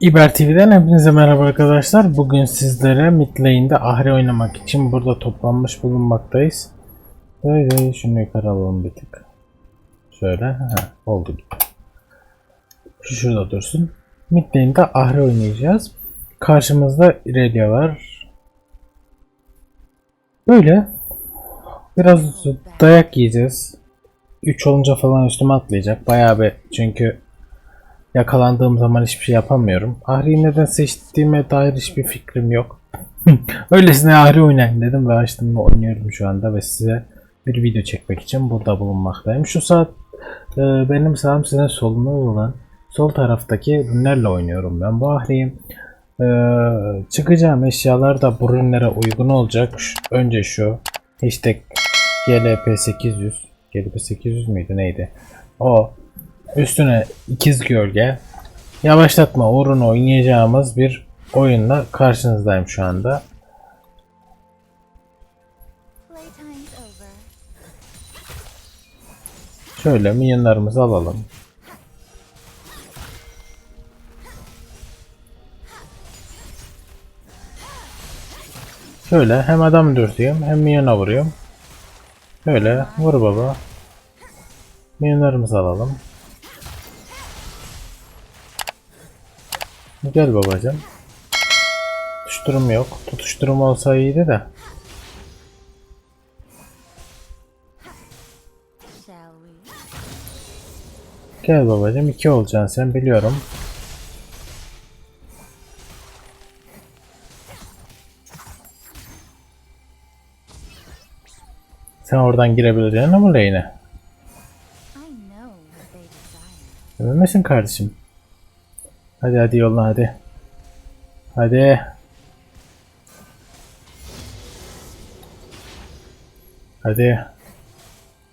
İber TV'den hepinize merhaba arkadaşlar. Bugün sizlere mid lane'de Ahri oynamak için burada toplanmış bulunmaktayız. Böyle şunu yukarı alalım bir tık. Şöyle. Ha, oldu. Şu şurada dursun. Mid lane'de Ahri oynayacağız. Karşımızda Irelia var. Böyle. Biraz dayak yiyeceğiz. 3 olunca falan üstüme atlayacak. Bayağı bir çünkü Yakalandığım zaman hiçbir şey yapamıyorum. Ahri'yi neden seçtiğime dair hiçbir fikrim yok. Öylesine Ahri oynayayım dedim ve açtım ve oynuyorum şu anda ve size bir video çekmek için burada bulunmaktayım. Şu saat e, benim sağım sizin soluna olan sol taraftaki ürünlerle oynuyorum ben. Bu Ahri'yim. E, çıkacağım eşyalar da bu ürünlere uygun olacak. Önce şu hashtag GLP800 GLP800 müydü neydi? O Üstüne ikiz gölge. Yavaşlatma uğruna oynayacağımız bir oyunla karşınızdayım şu anda. Şöyle minyonlarımızı alalım. Şöyle hem adam dürtüyorum hem minyona vuruyorum. Şöyle vur baba. Minyonlarımızı alalım. Gel babacım. Tutuşturum yok. Tutuşturum olsa iyiydi de. Gel babacım iki olacaksın sen biliyorum. Sen oradan girebileceksin ama lane'e. Emin misin kardeşim? Hadi hadi yolla hadi. Hadi. Hadi.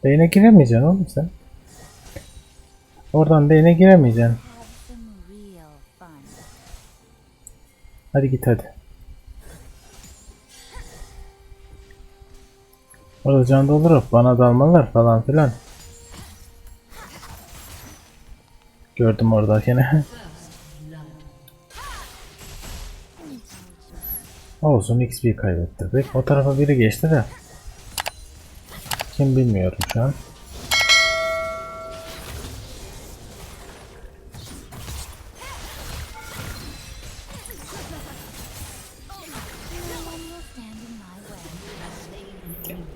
Lane'e giremeyeceksin oğlum sen. Oradan lane'e giremeyeceksin. Hadi git hadi. Orada can doldurup bana dalmalar falan filan. Gördüm orada yine. Olsun XP kaybettirdik. O tarafa biri geçti de. Kim bilmiyorum şu an.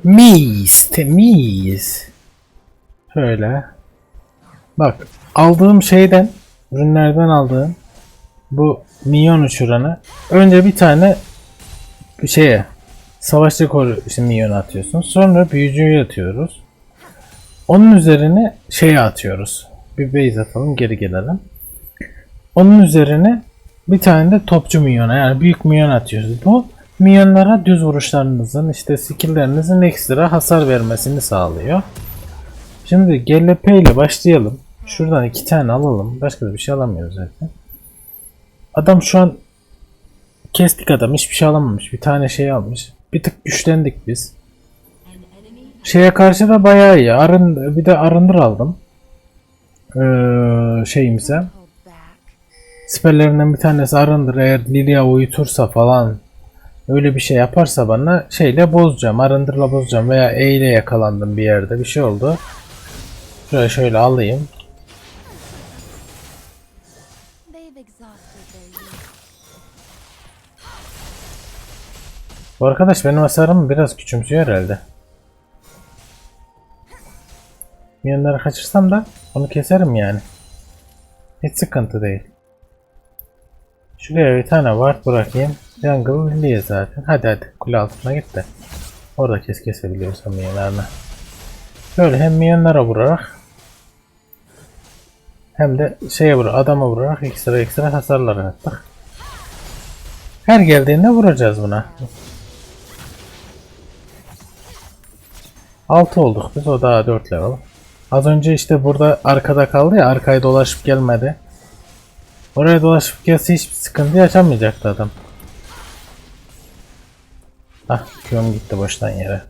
Mis, temiz. Şöyle. Bak, aldığım şeyden, ürünlerden aldığım bu minyon uçuranı önce bir tane şeye savaşçı koru işte minyon atıyorsun. Sonra büyücüyü atıyoruz. Onun üzerine şeye atıyoruz. Bir base atalım geri gelelim. Onun üzerine bir tane de topçu minyona yani büyük minyon atıyoruz. Bu minyonlara düz vuruşlarınızın işte skilllerinizin ekstra hasar vermesini sağlıyor. Şimdi GLP ile başlayalım. Şuradan iki tane alalım. Başka da bir şey alamıyoruz zaten. Adam şu an kestik adam hiçbir şey alamamış. Bir tane şey almış. Bir tık güçlendik biz. Şeye karşı da bayağı iyi. Arın, bir de arındır aldım. Ee, şeyimize. Siperlerinden bir tanesi arındır. Eğer Lilia uyutursa falan öyle bir şey yaparsa bana şeyle bozacağım. Arındırla bozacağım. Veya E ile yakalandım bir yerde. Bir şey oldu. Şöyle şöyle alayım. Bu arkadaş benim hasarımı biraz küçümsüyor herhalde. Milyonları kaçırsam da onu keserim yani. Hiç sıkıntı değil. Şuraya bir tane ward bırakayım. Jungle Lilia zaten. Hadi hadi kule altına git de. Orada kes kesebiliyorsan milyonlarını. Böyle hem milyonlara vurarak hem de şeye vur adama vurarak ekstra ekstra hasarlar attık. Her geldiğinde vuracağız buna. 6 olduk biz. O daha 4 level. Az önce işte burada arkada kaldı ya. Arkaya dolaşıp gelmedi. Oraya dolaşıp gelse hiçbir sıkıntı yaşamayacaktı adam. Ah piyon gitti baştan yere.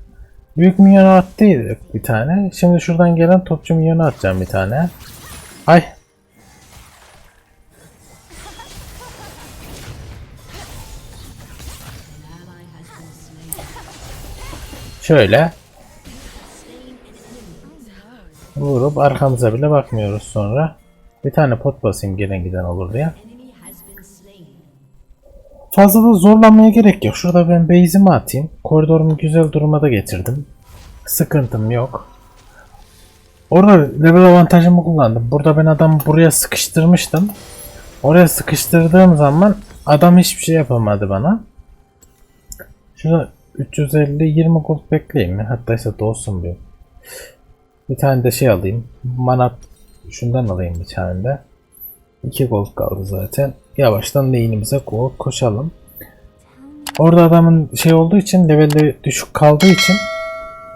Büyük minyonu attıydık bir tane. Şimdi şuradan gelen topçu minyonu atacağım bir tane. Ay. Şöyle vurup arkamıza bile bakmıyoruz sonra. Bir tane pot basayım gelen giden olur diye. Fazla da zorlanmaya gerek yok. Şurada ben base'imi atayım. Koridorumu güzel duruma da getirdim. Sıkıntım yok. Orada level avantajımı kullandım. Burada ben adamı buraya sıkıştırmıştım. Oraya sıkıştırdığım zaman adam hiçbir şey yapamadı bana. Şurada 350 20 gold bekleyeyim mi? Hatta ise dolsun bir. Bir tane de şey alayım. Mana şundan alayım bir tane de. 2 gold kaldı zaten. Yavaştan lane'imize ko koşalım. Orada adamın şey olduğu için leveli düşük kaldığı için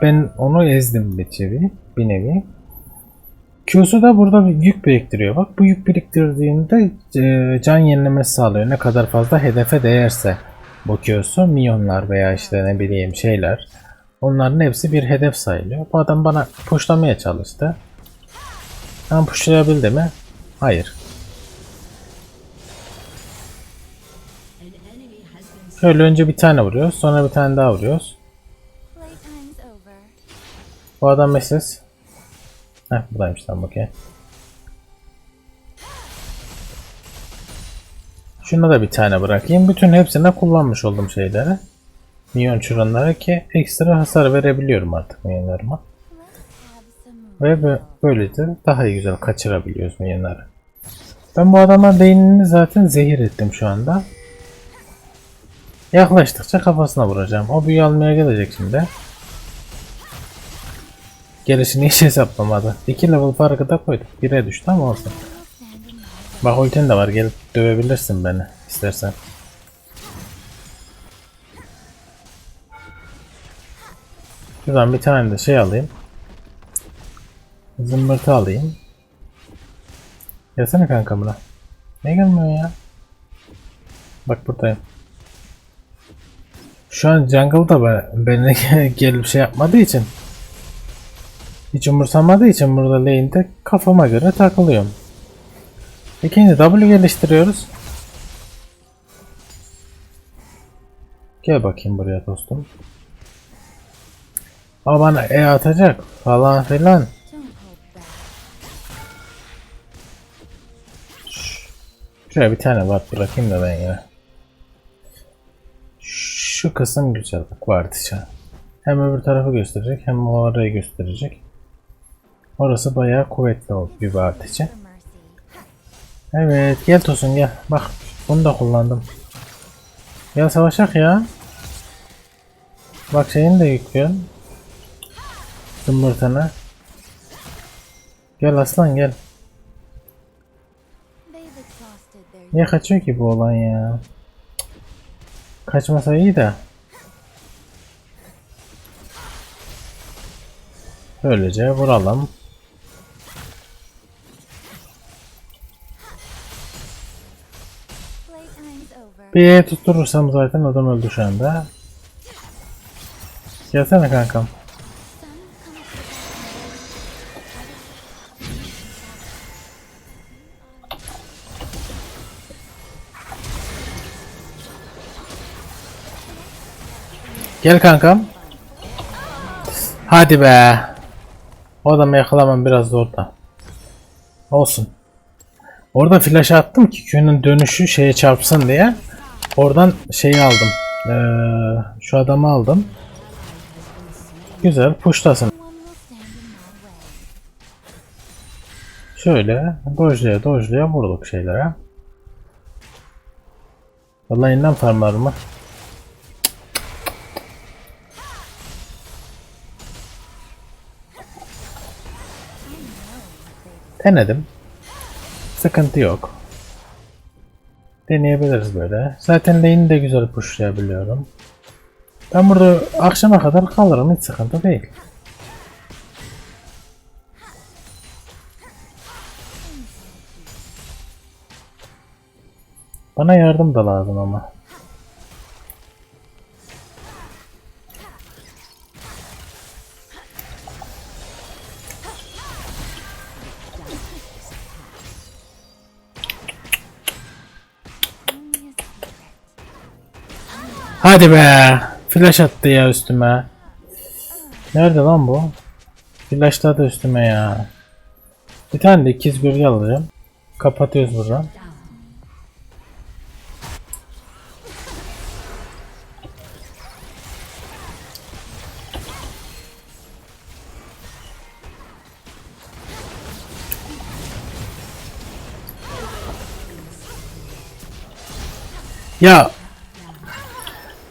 ben onu ezdim bir nevi. Bir nevi. Q'su da burada bir yük biriktiriyor. Bak bu yük biriktirdiğinde e, can yenilemesi sağlıyor. Ne kadar fazla hedefe değerse bu Q'su. Minyonlar veya işte ne bileyim şeyler. Onların hepsi bir hedef sayılıyor. Bu adam bana pushlamaya çalıştı. Ben pushlayabildi mi? Hayır. Şöyle önce bir tane vuruyoruz. Sonra bir tane daha vuruyoruz. Bu adam meses. Heh buradaymış tamam okey. Şuna da bir tane bırakayım. Bütün hepsine kullanmış oldum şeyleri. Minyon çuranları ki ekstra hasar verebiliyorum artık minyonlarıma. Ve böylece daha güzel kaçırabiliyoruz minyonları. Ben bu adama beynini zaten zehir ettim şu anda. Yaklaştıkça kafasına vuracağım. O büyü almaya gelecek şimdi. Gelişini hiç hesaplamadı. 2 level farkı da koyduk. 1'e düştü ama olsun. Bak ultin de var. Gelip dövebilirsin beni istersen. Şuradan bir tane de şey alayım. Zımbırtı alayım. Gelsene kanka buna. Ne gelmiyor ya? Bak buradayım. Şu an jungle'da be- beni gelip şey yapmadığı için hiç umursamadığı için burada lane'de kafama göre takılıyorum. İkinci W geliştiriyoruz. Gel bakayım buraya dostum. O bana E atacak falan filan. Şuraya bir tane var bırakayım da ben ya. Şu kısım güzel bak var dışarı. Hem öbür tarafı gösterecek hem o arayı gösterecek. Orası bayağı kuvvetli oldu bir artıcı. For mercy. Evet gel Tosun gel. Bak bunu da kullandım. Gel savaşak ya. Bak şeyini de yüklüyorum. Zımbırtını. Gel aslan gel. Niye kaçıyor ki bu olan ya? Kaçmasa iyi de. Böylece vuralım. Bir tutturursam zaten adam öldü şu anda. Gelsene kankam. Gel kankam. Hadi be. O adamı yakalamam biraz zor da. Olsun. Orada flash attım ki Q'nun dönüşü şeye çarpsın diye. Oradan şeyi aldım. Ee, şu adamı aldım. Güzel pushlasın. Şöyle dojlaya dojlaya vurduk şeylere. Vallahi inden farmlar Denedim. Sıkıntı yok. Deneyebiliriz böyle. Zaten lane'i de güzel pushlayabiliyorum. Ben burada akşama kadar kalırım hiç sıkıntı değil. Bana yardım da lazım ama. Hadi be. Flash attı ya üstüme. Nerede lan bu? Flaşladı üstüme ya. Bir tane de ikiz gölge alacağım. Kapatıyoruz buradan. Ya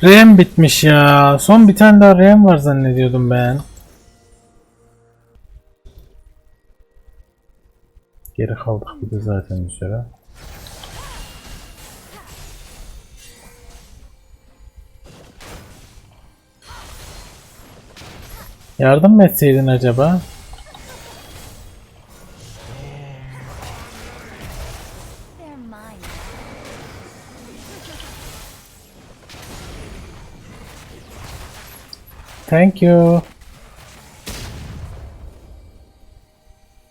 RAM bitmiş ya. Son bir tane daha RAM var zannediyordum ben. Geri kaldık bir de zaten bir süre. Yardım mı etseydin acaba? Thank you.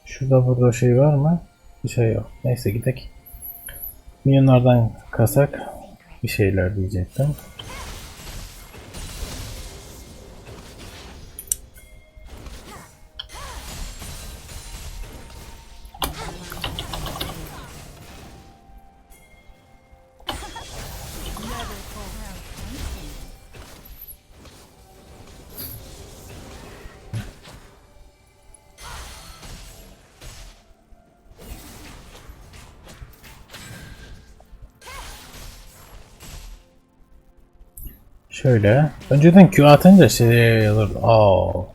Şurada burada şey var mı? Bir şey yok. Neyse gidelim. Milyonlardan kasak bir şeyler diyecektim. Şöyle. Önceden Q atınca şey olur. Aa.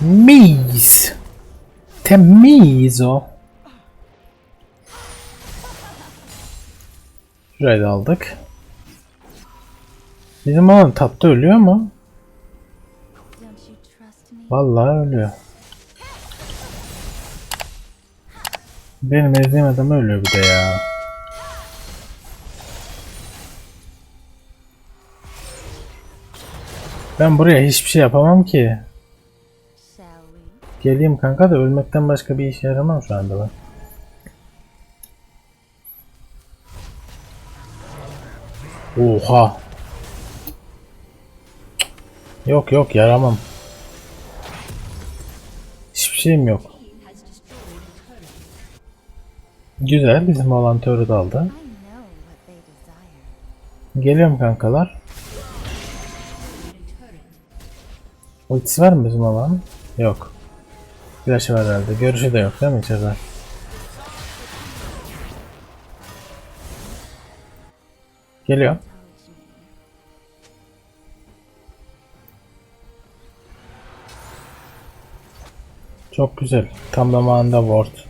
Mis. Temiz o. Şurayı aldık. Bizim olan tatlı ölüyor mu? Vallahi ölüyor. Benim ezdiğim adam ölüyor bir de ya. Ben buraya hiçbir şey yapamam ki. Geleyim kanka da ölmekten başka bir işe yaramam şu anda ben. Oha. Yok yok yaramam. Hiçbir şeyim yok. Güzel bizim olan törü de aldı. Geliyorum kankalar. Ultisi var mı bizim olan? Yok. Flash'ı var herhalde. Görüşü de yok değil mi içeride? Geliyor. Çok güzel. Tam zamanında ward.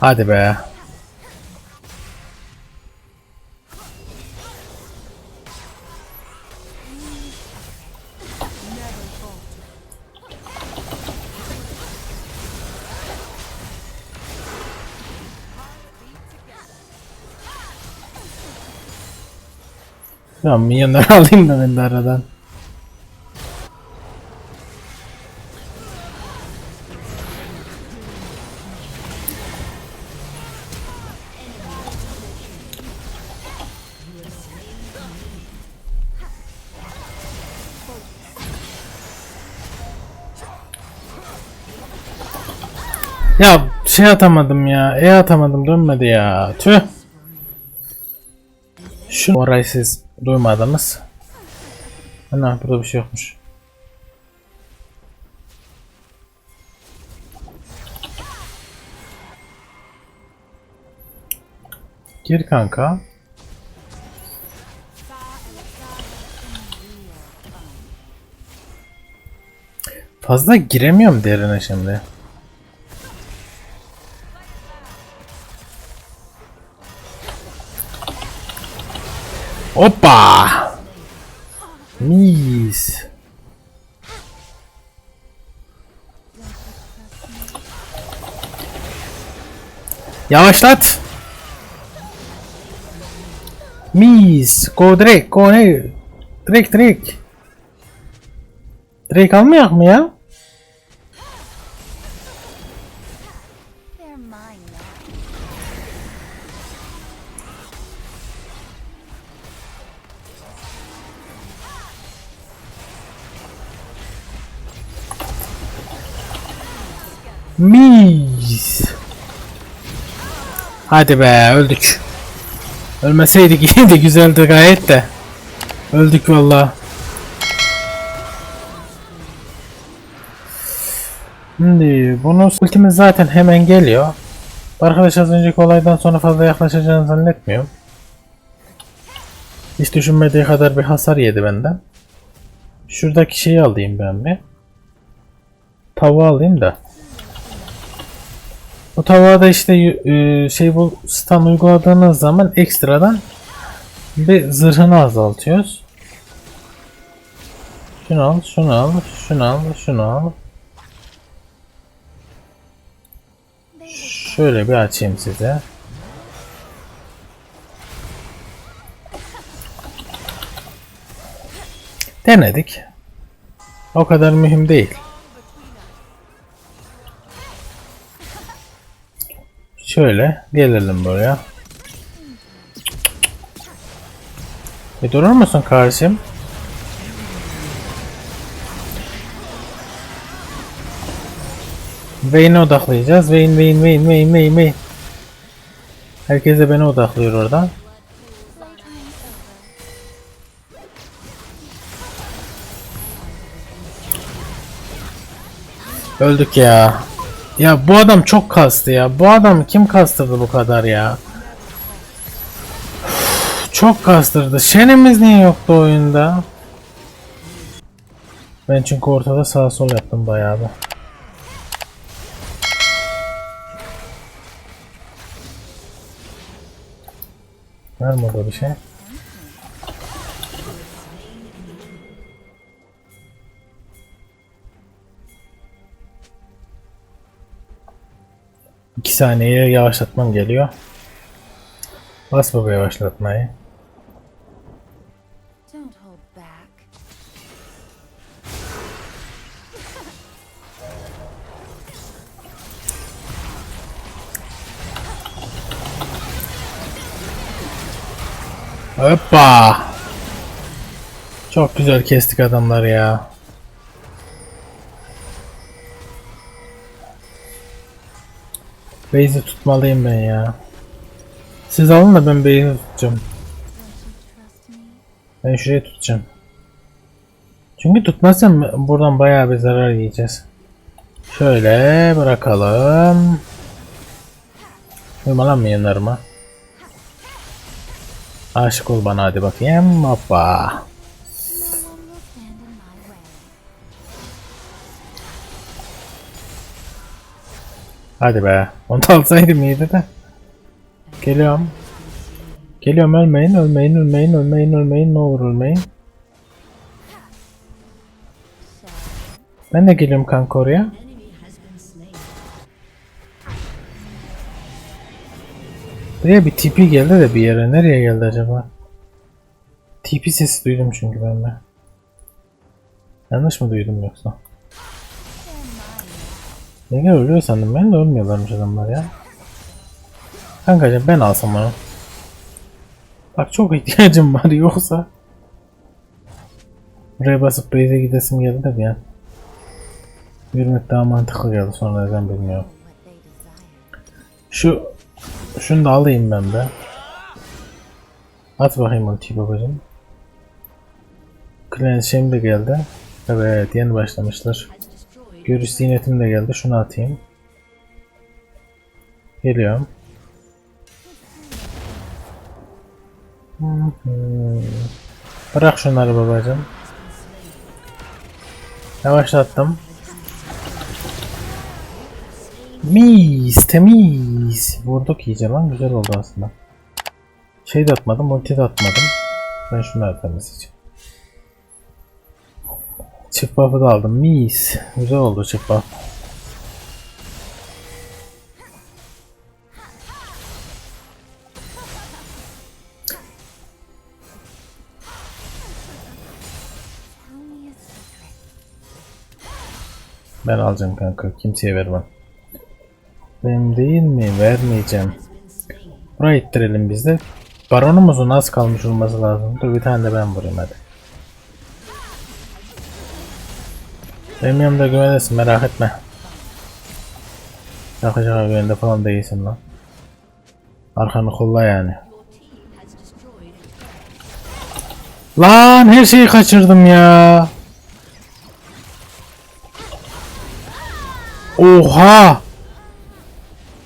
Hadi be. Tamam milyonları alayım da ben de aradan. Ya şey atamadım ya. E atamadım dönmedi ya. Tüh. Şu orayı siz duymadınız. Ana burada bir şey yokmuş. Gir kanka. Fazla giremiyorum derine şimdi. Hoppa! Mis. Yavaşlat. Mis. Go direkt. Go ne? Direkt direkt. Direkt almayak mı ya? Mis. Hadi be öldük. Ölmeseydik iyiydi güzeldi gayet de. Öldük vallahi. Şimdi bunu ultimiz zaten hemen geliyor. Arkadaş az önceki olaydan sonra fazla yaklaşacağını zannetmiyorum. Hiç düşünmediği kadar bir hasar yedi benden. Şuradaki şeyi alayım ben bir. Tavuğu alayım da. Bu tavuğa da işte e, şey bu stun uyguladığınız zaman ekstradan bir zırhını azaltıyoruz. Şunu al, şunu al, şunu al, şunu al. Şöyle bir açayım size. Denedik. O kadar mühim değil. Şöyle gelelim buraya. Bir durur musun kardeşim? Vayne'e odaklayacağız. Vayne, Vayne, Vayne, Vayne, Vayne, Vayne. Herkes de beni odaklıyor oradan. Öldük ya. Ya bu adam çok kastı ya. Bu adam kim kastırdı bu kadar ya? Çok kastırdı. Şenimiz niye yoktu oyunda? Ben çünkü ortada sağ sol yaptım bayağı da. Var mı bir şey? İki saniyeye yavaşlatmam geliyor. Bas baba yavaşlatmayı. Hoppa! Çok güzel kestik adamları ya. Base'i tutmalıyım ben ya. Siz alın da ben base'i tutacağım. Ben şuraya tutacağım. Çünkü tutmazsam buradan bayağı bir zarar yiyeceğiz. Şöyle bırakalım. Uyuma lan milyonlarıma. Aşık ol bana hadi bakayım. Hoppa. Hadi be. Onu alsaydım iyiydi de. Geliyorum. Geliyorum ölmeyin, ölmeyin, ölmeyin, ölmeyin, ölmeyin. Ne olur ölmeyin. Ben de geliyorum kanka oraya. Buraya bir TP geldi de bir yere. Nereye geldi acaba? TP sesi duydum çünkü ben de. Yanlış mı duydum yoksa? Kadar ölüyor sandım ben de ölmüyorlarmış adamlar ya. Kankacım ben alsam onu. Bak çok ihtiyacım var yoksa. Buraya basıp base'e gidesim geldi de bir an. Yürümek daha mantıklı geldi sonra neden bilmiyorum. Şu şunu da alayım ben de. At bakayım ultiyi babacım. Clan şeyim de geldi. Evet yeni başlamışlar. Görüş ziynetim de geldi. Şunu atayım. Geliyorum. Bırak şunları babacım. Yavaşlattım. Mis temiz. Vurduk iyice lan güzel oldu aslında. Şey de atmadım, ulti de atmadım. Ben şunları temizleyeceğim. Çift buff'ı da aldım. Mis. Güzel oldu çift buff. Ben alacağım kanka. Kimseye vermem. Benim değil mi? Vermeyeceğim. Buraya ittirelim biz de. Baronumuzun az kalmış olması lazım. Dur bir tane de ben vurayım hadi. Benim yanımda güvenesin merak etme. Şaka güvende falan değilsin lan. Arkanı kolla yani. Lan her şeyi kaçırdım ya. Oha!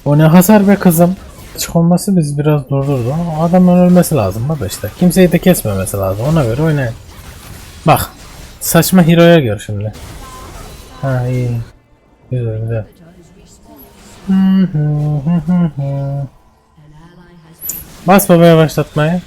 O ne hasar be kızım. Çık olması biz biraz durdurdu. O adamın ölmesi lazım da işte. Kimseyi de kesmemesi lazım. Ona göre oynayın. Bak. Saçma hero'ya gör şimdi. Ha iyi. Güzel güzel. Bas babaya başlatmayı.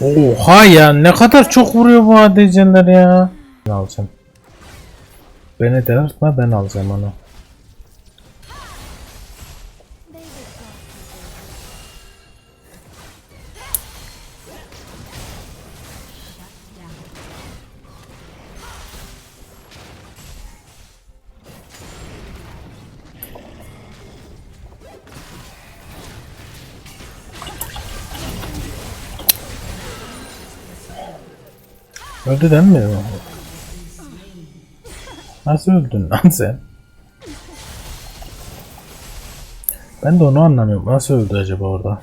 Oha ya ne kadar çok vuruyor bu ADC'ler ya. Ben alacağım. Beni delirtme ben alacağım onu. Öldü değil mi? Nasıl öldün lan sen? Ben de onu anlamıyorum. Nasıl öldü acaba orada?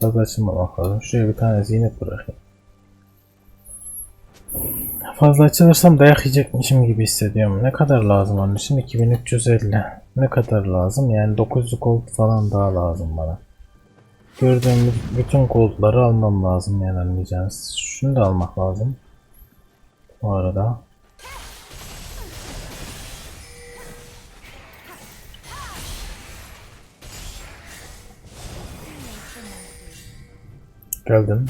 Fazla açılmamak lazım. Şuraya bir tane zinet bırakayım. Fazla açılırsam dayak yiyecekmişim gibi hissediyorum. Ne kadar lazım onun için? 2350. Ne kadar lazım? Yani 900 gold falan daha lazım bana. Gördüğüm bütün goldları almam lazım yani anlayacağınız. Şunu da almak lazım. Bu arada. Geldim.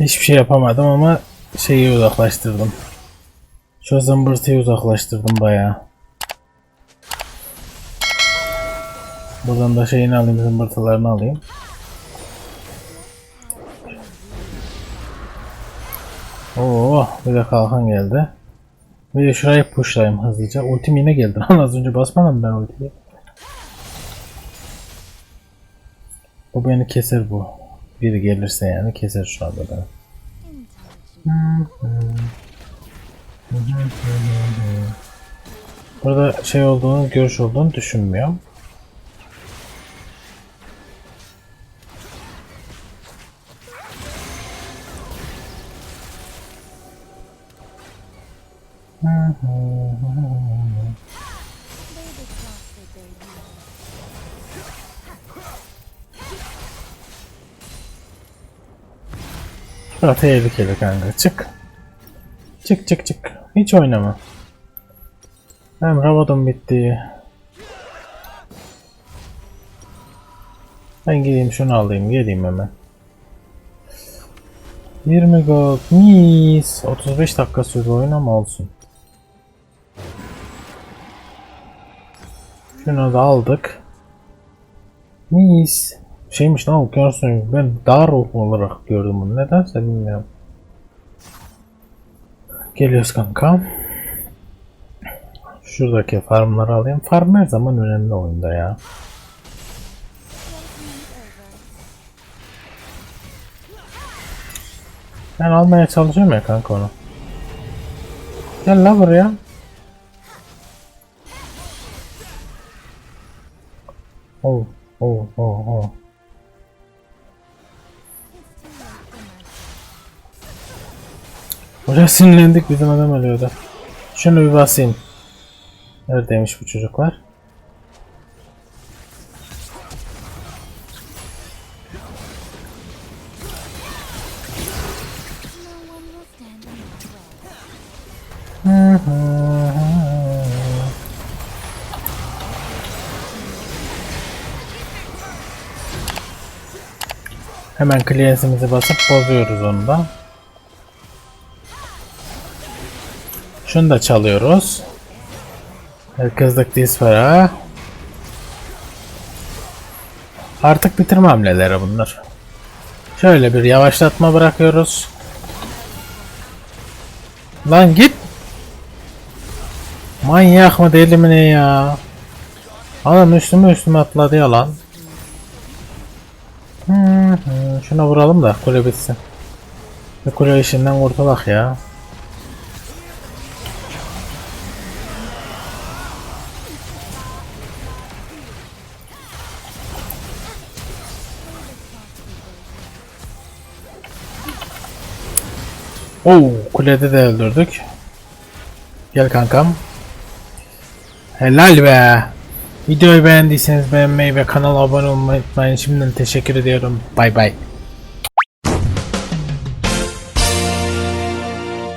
Hiçbir şey yapamadım ama şeyi uzaklaştırdım. Şu zımbırtıyı uzaklaştırdım bayağı. Buradan da şeyini alayım, zımbırtılarını alayım. Oo, bir de kalkan geldi. Bir de şurayı pushlayayım hızlıca. Ultim yine geldi. Az önce basmadım ben ultiyi. Bu beni keser bu. Biri gelirse yani keser şu anda intelligent. Burada şey olduğunu, görüş olduğunu düşünmüyorum. Bura tehlikeli kanka. Çık. Çık çık çık. Hiç oynama. Hem rabadon bitti. Ben gideyim şunu alayım. Geleyim hemen. 20 gold. Mis. 35 dakika sürdü oyun ama olsun. Şunu da aldık. Mis. Şeymiş lan okyanusun. Ben ruh olarak gördüm bunu. Nedense bilmiyorum. Geliyoruz kanka. Şuradaki farmları alayım. Farm her zaman önemli oyunda ya. Ben almaya çalışıyorum ya kanka onu. Gel la buraya. Oh, oh, oh, oh. Biraz sinirlendik bizim adam ölüyordu. Şunu bir basayım. Neredeymiş bu çocuklar? Hemen kliyesimizi basıp bozuyoruz onu da. Şunu da çalıyoruz. Kızlık dispara. Artık bitirme hamleleri bunlar. Şöyle bir yavaşlatma bırakıyoruz. Lan git. Manyak mı deli mi ne ya? Adam üstüme üstüme atladı ya lan. Hı, Şuna vuralım da kule bitsin. Bir kule işinden kurtulak ya. Oo, kulede de öldürdük. Gel kankam. Helal be. Videoyu beğendiyseniz beğenmeyi ve kanala abone olmayı unutmayın. Şimdiden teşekkür ediyorum. Bay bay.